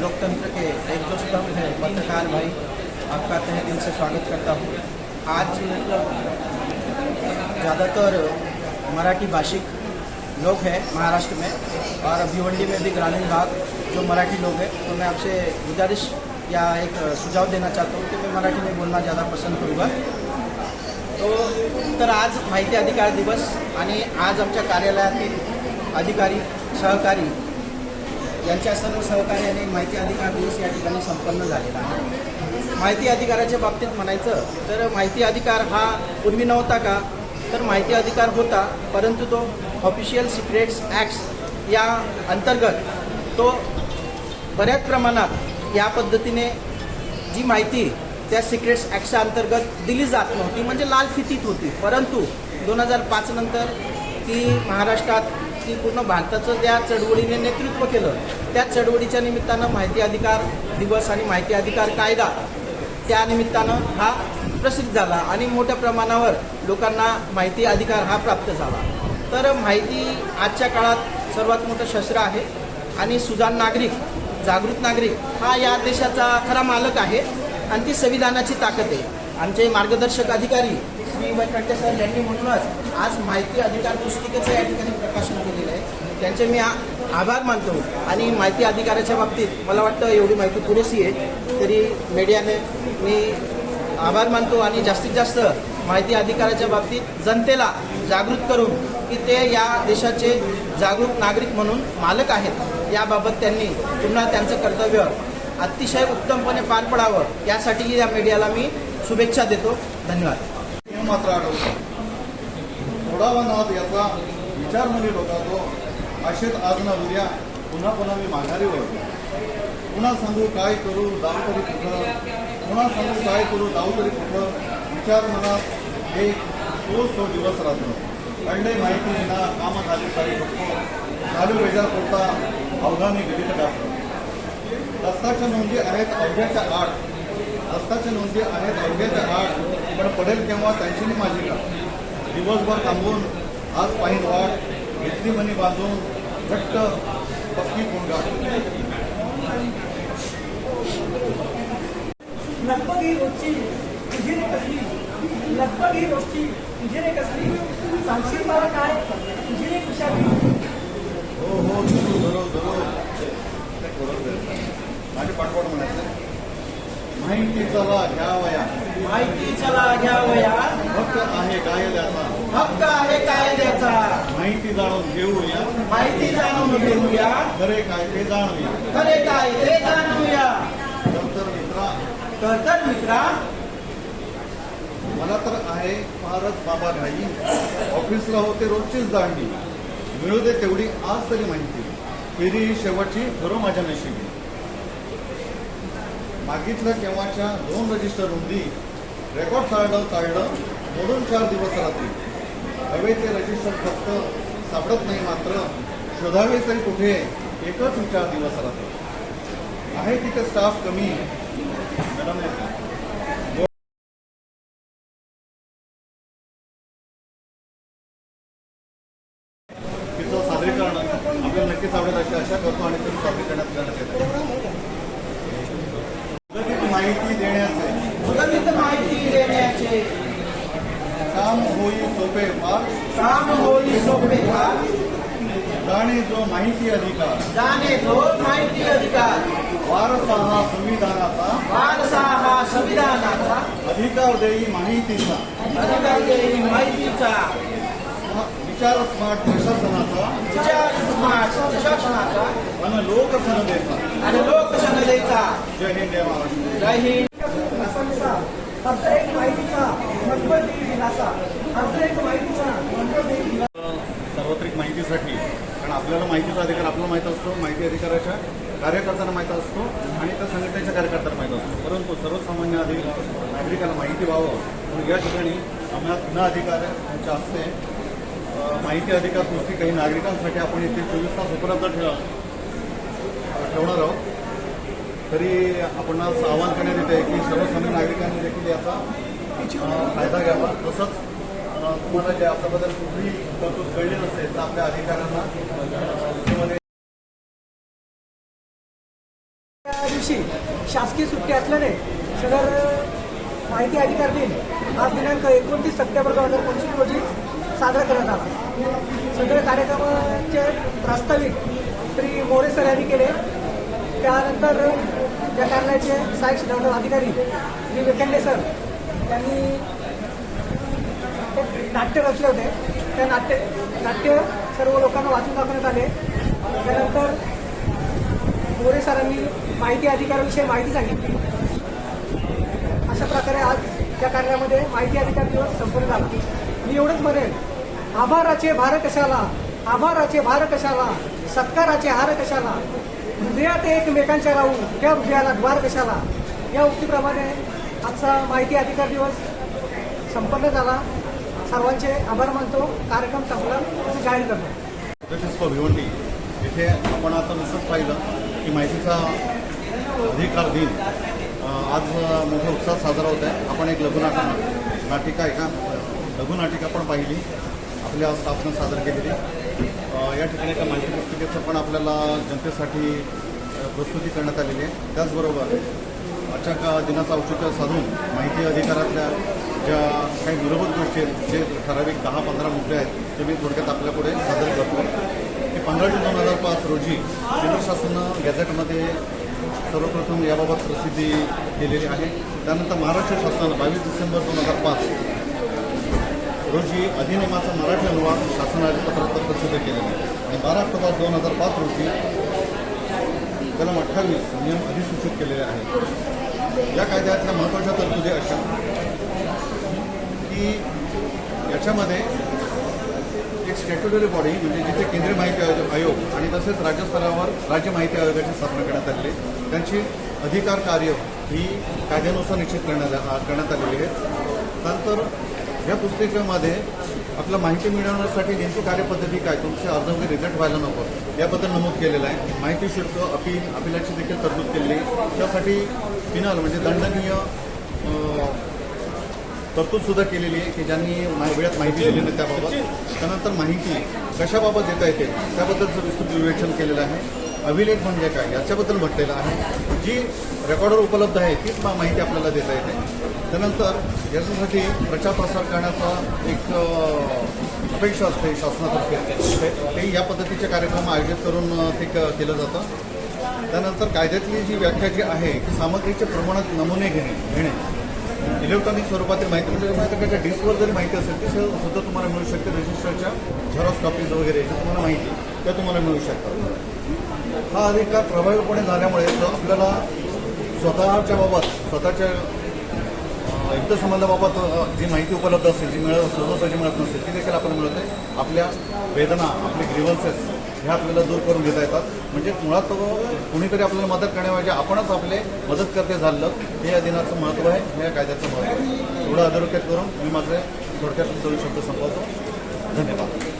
लोकतंत्र के एक जो स्तंभ है, पत्रकार भाई आपका तहे दिल से स्वागत करता हूँ। आज ज़्यादातर मराठी भाषिक लोग हैं महाराष्ट्र में और भिवंडी में भी ग्रामीण भाग जो मराठी लोग हैं तो मैं आपसे गुजारिश या एक सुझाव देना चाहता हूँ कि मैं मराठी में बोलना ज़्यादा पसंद करूँगा। तो तर आज माहिती अधिकार दिवस आज आमच्या कार्यालयातील अधिकारी, सहकारी यांच्या सर्व सहकार्याने माहिती अधिकार दिवस या ठिकाणी संपन्न झालेला आहे. माहिती अधिकाराच्या बाबतीत म्हणायचं तर माहिती अधिकार हा पूर्वी नव्हता का? तर माहिती अधिकार होता परंतु तो ऑफिशियल सिक्रेट्स ॲक्ट्स या अंतर्गत तो बऱ्याच प्रमाणात या पद्धतीने जी माहिती त्या सिक्रेट्स ॲक्टच्या अंतर्गत दिली जात नव्हती म्हणजे लाल फितीत होती. परंतु दोन हजार पाचनंतर ती महाराष्ट्रात ती पूर्ण भारताचं त्या चळवळीने नेतृत्व केलं त्या चळवळीच्या निमित्तानं माहिती अधिकार दिवस आणि माहिती अधिकार कायदा त्या निमित्तानं हा प्रसिद्ध झाला आणि मोठ्या प्रमाणावर लोकांना माहिती अधिकार हा प्राप्त झाला. तर माहिती आजच्या काळात सर्वात मोठं शस्त्र आहे आणि सुजाण नागरिक जागृत नागरिक हा या देशाचा खरा मालक आहे आणि ती संविधानाची ताकद आहे. आमचे मार्गदर्शक अधिकारी श्री वैकंठ सर यांनी म्हणूनच आज माहिती अधिकार पुस्तिकेचं या ठिकाणी प्रकाशन केलेलं आहे. त्यांचे मी आ- आभार मानतो आणि माहिती अधिकाराच्या बाबतीत मला वाटतं एवढी माहिती पुरेशी आहे तरी मीडियाने मी आभार मानतो आणि जास्तीत जास्त माहिती अधिकाराच्या बाबतीत जनतेला जागृत करून की ते या देशाचे जागरूक नागरिक म्हणून मालक आहेत याबाबत त्यांनी पुन्हा त्यांचं कर्तव्य अतिशय उत्तमपणे पार पडावं यासाठी या मीडियाला मी शुभेच्छा देतो. धन्यवाद. मात्र आढळतो थोडावा नाद याचा विचार म्हणजे होता तो आशेत आज ना उद्या पुन्हा पुन्हा मी माघारी वळतो पुन्हा सांगू काय करू जाऊ तरी कुठं पुन्हा सांगू काय करू जाऊ तरी कुठं विचार मनात एक तोच तो दिवस राहतो अंडे माहिती विना कामं झाली सारी बघतो झालू बेजार करता अवघाने गणित टाकतो दस्ताच्या नोंदी आहेत अवघ्याच्या आठ दस्ताच्या नोंदी आहेत अवघ्याच्या आठ पण पडेल केव्हा त्यांची माझी का? दिवसभर थांबून आज पाहिन वाट घेतली मनी बांधून घट्ट पक्की कोंडा लगभग ही रोजची तुझी रे कसली? लगभग ही रोजची तुझी रे कसली? सांगशील मला काय? तुझी रे कुशाली हो हो जरूर जरूर. माझे पाठवड म्हणायचं. माहिती चला घ्या वया माहिती चला घ्यावया. हक्क आहे कायद्याचा. हक्क आहे कायद्याचा. माहिती जाणून घेऊया. माहिती जाणून घेऊया. खरे काय ते जाणूया. खरे काय ते जाणूया. नंतर मित्रा. तर तर मित्रा. मला तर आहे फारच बाबा घाई ऑफिसला होते रोजचीच दांडी. मिळू दे तेवढी आज तरी माहिती. फेरी ही शेवटची खरं माझ्या नशिबी. मागितलं केव्हाच्या दोन रजिस्टर रुंदी रेकॉर्ड चाललं चाललं मोडून चार दिवस रात्री. हवेचे रजिस्टर फक्त सापडत नाही मात्र शोधावे तरी कुठे एकच विचार दिवस रात्र. आहे तिथे स्टाफ कमी. मॅडम आहे तिचं सादरीकरण आपल्याला नक्कीच आवडेल अशी आशा करतो आणि तुम्ही सादरीकरणात करण्यात येते मुदतीत माहिती देण्याचे मुदतीत माहिती देण्याचे काम होई सोपे फार काम होई सोपे का जाणे जो माहिती अधिकार. जाणे जो माहिती अधिकार. वारसा हा संविधानाचा. वारसा हा संविधानाचा. अधिकार देई माहितीचा. अधिकार देईल माहितीचा. विचार स्मार्ट प्रशासनाचा. विचार समाज प्रशासनाचा. आणि लोकसनदेचा आणि लोकसंघाचा जय हिंद जय महाराष्ट्र. जय हिंद. एक माहितीचा दिलासा एक माहितीचा सार्वत्रिक माहितीसाठी कारण आपल्याला माहितीचा अधिकार आपल्याला माहीत असतो माहिती अधिकाराच्या कार्यकर्त्यांना माहीत असतो आणि त्या संघटनेच्या कार्यकर्त्यांना माहीत असतो. परंतु सर्वसामान्य अधिकार नागरिकाला माहिती व्हावं म्हणून या ठिकाणी आम्हाला पुन्हा अधिकार यांच्या हस्ते माहिती अधिकार पुस्तिक काही नागरिकांसाठी आपण इथे चोवीस तास उपलब्ध ठेवा ठेवणार आहोत. तरी आपण आवाहन करण्यात येते की सर्वसामान्य नागरिकांनी देखील याचा फायदा घ्यावा. तसंच तुम्हाला जे आपल्याबद्दल कुठली तरतूद कळली नसेल तर आपल्या अधिकाऱ्यांना त्या दिवशी शासकीय सुट्टी असल्याने सदर माहिती अधिकार दिन आज दिनांक एकोणतीस सप्टेंबर दोन हजार पंचवीस रोजी साजरा करण्यात आला. सदर कार्यक्रमाचे प्रास्ताविक श्री मोरे सर यांनी केले. त्यानंतर या कार्यालयाचे सहाय्यक शिक्षण अधिकारी श्री वेकंडे सर त्यांनी नाट्य रचले होते. त्या नाट्य नाट्य सर्व लोकांना वाचून दाखवण्यात आले. त्यानंतर मोरे सरांनी माहिती अधिकाराविषयी माहिती सांगितली. अशा प्रकारे आज त्या कार्यामध्ये माहिती अधिकार दिवस संपन्न झाला. मी एवढंच म्हणेन आभाराचे भार कशाला आभाराचे भार कशाला सत्काराचे हार कशाला हृदयात एकमेकांच्या राहून. त्या हृदयाला द्वार कशाला? या उक्तीप्रमाणे आजचा माहिती अधिकार दिवस संपन्न झाला. सर्वांचे आभार मानतो. कार्यक्रम संपला असं जाहीर करतो. भिवंडी इथे आपण आता नुसतंच पाहिलं की माहितीचा अधिकार दिन आज मोठा उत्साह साजरा होत आहे. आपण एक लघुनाटक नाटिका आहे का लघुनाटिका पण पाहिली. आपल्या स्थापना सादर केलेली. या ठिकाणी एका माहिती पुस्तिकेचं पण आपल्याला जनतेसाठी प्रस्तुती करण्यात आलेली आहे. त्याचबरोबर आजच्या दिनाचं औचित्य साधून माहिती अधिकारातल्या ज्या काही मूलभूत गोष्टी आहेत जे ठराविक दहा पंधरा मुद्दे आहेत ते मी थोडक्यात आपल्यापुढे सादर करतो. की पंधरा जून दोन हजार पाच रोजी केंद्र शासनानं गॅझेटमध्ये सर्वप्रथम याबाबत प्रसिद्धी केलेली आहे. त्यानंतर महाराष्ट्र शासनानं बावीस डिसेंबर दोन हजार पाच रोजी अधिनियमाचा मराठी अनुवाद शासनाने पत्रात प्रसिद्ध केलेला आहे. आणि बारा ऑक्टोबर दोन हजार पाच रोजी कलम अठ्ठावीस नियम अधिसूचित केलेले आहेत या कायद्यातल्या महत्त्वाच्या तरतुदी अशा की याच्यामध्ये एक स्टॅट्युटरी बॉडी म्हणजे जिथे केंद्रीय माहिती आयोग आयोग आणि तसेच राज्यस्तरावर राज्य माहिती आयोगाची स्थापना करण्यात आलेली आहे. त्यांची अधिकार कार्य ही कायद्यानुसार निश्चित करण्यात करण्यात आलेली आहे. त्यानंतर या पुस्तिकेमध्ये आपलं माहिती मिळवण्यासाठी नेमकी कार्यपद्धती काय? तुमचे अर्ज वगैरे रिजेक्ट व्हायला नको. याबद्दल नमूद केलेलं आहे. माहिती शुल्क अपील अपिलाची देखील तरतूद केलेली त्यासाठी पिनल म्हणजे दंडनीय तरतूदसुद्धा तरतूद सुद्धा केलेली आहे की ज्यांनी वेळात माहिती दिली नाही त्याबाबत. त्यानंतर माहिती कशाबाबत देता येते त्याबद्दलचं विस्तृत विवेचन केलेलं आहे. अभिलेख म्हणजे काय? याच्याबद्दल म्हटलेलं आहे. जी रेकॉर्डर उपलब्ध आहे तीच माहिती आपल्याला देता येते. त्यानंतर याच्यासाठी प्रचार प्रसार करण्याचा एक अपेक्षा असते शासनातर्फे. ते- या पद्धतीचे कार्यक्रम आयोजित करून ते क- केलं जातं. त्यानंतर कायद्यातली जी व्याख्या जी आहे ती सामग्रीचे प्रमाणात नमुने घेणे घेणे. इलेक्ट्रॉनिक स्वरूपातील माहिती म्हणजे माहिती त्याच्या डिस्कवर जरी माहिती असेल ती सुद्धा तुम्हाला मिळू शकते. रजिस्टरच्या झेरॉक्स कॉपीज वगैरे ज्या तुम्हाला माहिती त्या तुम्हाला मिळू शकतात. हा अधिकार प्रभावीपणे झाल्यामुळे आपल्याला स्वतःच्या बाबत स्वतःच्या अ, हितसंबंधाबाबत जी माहिती उपलब्ध असेल जी मिळत सहजासहजी मिळत नसेल ती देखील आपण मिळते. आपल्या वेदना आपले ग्रीवन्सेस ह्या आपल्याला दूर करून घेता येतात. म्हणजे मुळात कुणीतरी आपल्याला मदत करण्याऐवजी आपणच आपले मदत करते झालं हे या दिनाचं महत्त्व आहे हे या कायद्याचं महत्त्व आहे. एवढं अधोरेखित करून मी माझे थोडक्यात दोन शब्द संपवतो. धन्यवाद.